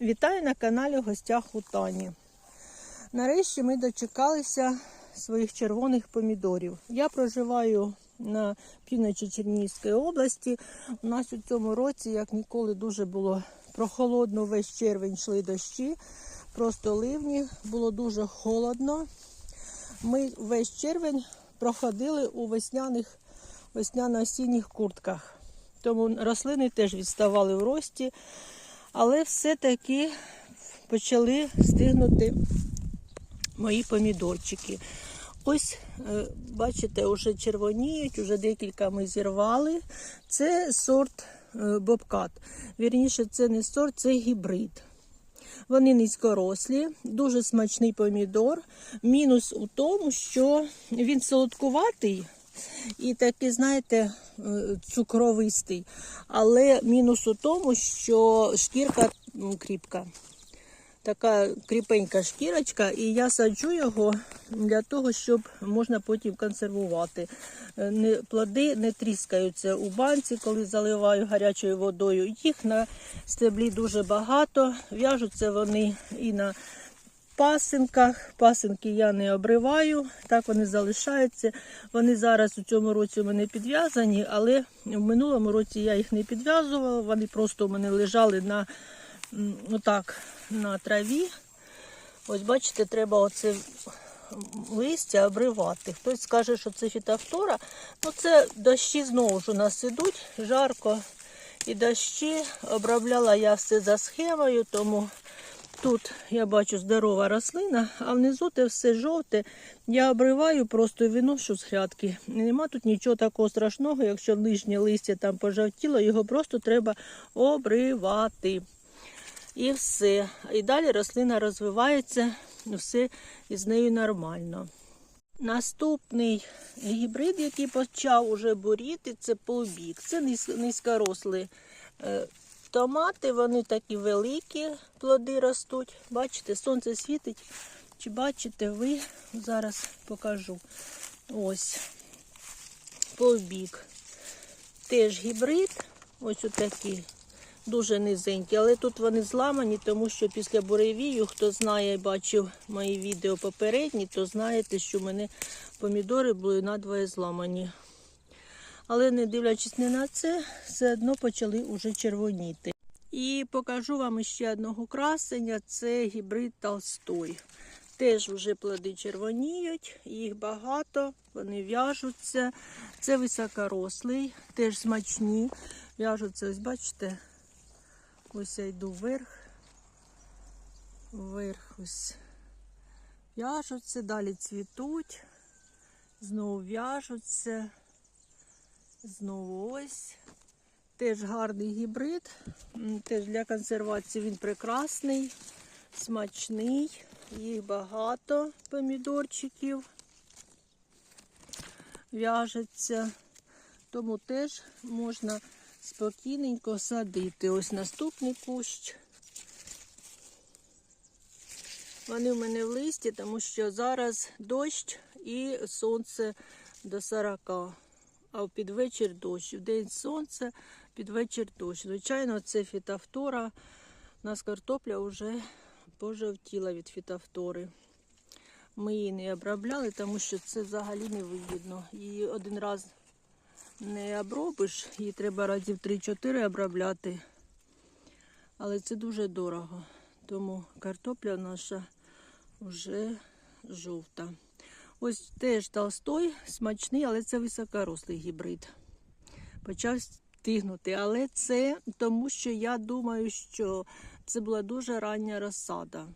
Вітаю на каналі Гостях у Тані. Нарешті ми дочекалися своїх червоних помідорів. Я проживаю на півночі Чернігівської області. У нас у цьому році, як ніколи, дуже було прохолодно, весь червень йшли дощі, просто ливні, було дуже холодно. Ми весь червень проходили у весняних весняно-осінніх куртках. Тому рослини теж відставали в рості, але все-таки почали стигнути мої помідорчики. Ось, е, бачите, вже червоніють, вже декілька ми зірвали. Це сорт е, бобкат. Вірніше, це не сорт, це гібрид. Вони низькорослі, дуже смачний помідор. Мінус у тому, що він солодкуватий і такий, знаєте, е, цукровистий. Але мінус у тому, що шкірка кріпка. Така кріпенька шкірочка, і я саджу його для того, щоб можна потім консервувати. Е, Не, плоди не тріскаються у банці, коли заливаю гарячою водою. Їх на стеблі дуже багато. В'яжуться вони і на пасинках. Пасинки я не обриваю, так вони залишаються. Вони зараз у цьому році у мене підв'язані, але в минулому році я їх не підв'язувала. Вони просто у мене лежали на отак на траві. Ось бачите, треба оце листя обривати. Хтось скаже, що це фітофтора. Ну це дощі знову ж у нас ідуть, жарко і дощі. Обробляла я все за схемою, тому тут я бачу здорова рослина, а внизу те все жовте. Я обриваю просто виношу з грядки. Нема тут нічого такого страшного, якщо лишнє листя там пожовтіло, його просто треба обривати. І все. І далі рослина розвивається, все із нею нормально. Наступний гібрид, який почав уже буріти, це полбік. Це низ- низькорослі е, томати, вони такі великі, плоди ростуть. Бачите, сонце світить. Чи бачите ви? Зараз покажу. Ось полбік. Теж гібрид. Ось отакий дуже низенькі, але тут вони зламані, тому що після буревію, хто знає, бачив мої відео попередні, то знаєте, що в мене помідори були надвоє зламані. Але не дивлячись не на це, все одно почали уже червоніти. І покажу вам ще одного красення, це гібрид Толстой. Теж вже плоди червоніють, їх багато, вони в'яжуться. Це високорослий, теж смачні. В'яжуться, ось бачите, Ось я йду вверх, вверх ось в'яжуться, далі цвітуть, знову в'яжуться, знову ось. Теж гарний гібрид, теж для консервації він прекрасний, смачний, їх багато помідорчиків в'яжеться, тому теж можна спокійненько садити. Ось наступний кущ. Вони в мене в листі, тому що зараз дощ і сонце до 40. А в підвечір дощ. В день сонце, під вечір дощ. Звичайно, це фітофтора. У нас картопля вже пожовтіла від фітофтори. Ми її не обробляли, тому що це взагалі не вигідно. Її один раз не обробиш, її треба разів 3-4 обробляти. Але це дуже дорого. Тому картопля наша вже жовта. Ось теж толстой, смачний, але це високорослий гібрид. Почав стигнути. Але це тому, що я думаю, що це була дуже рання розсада.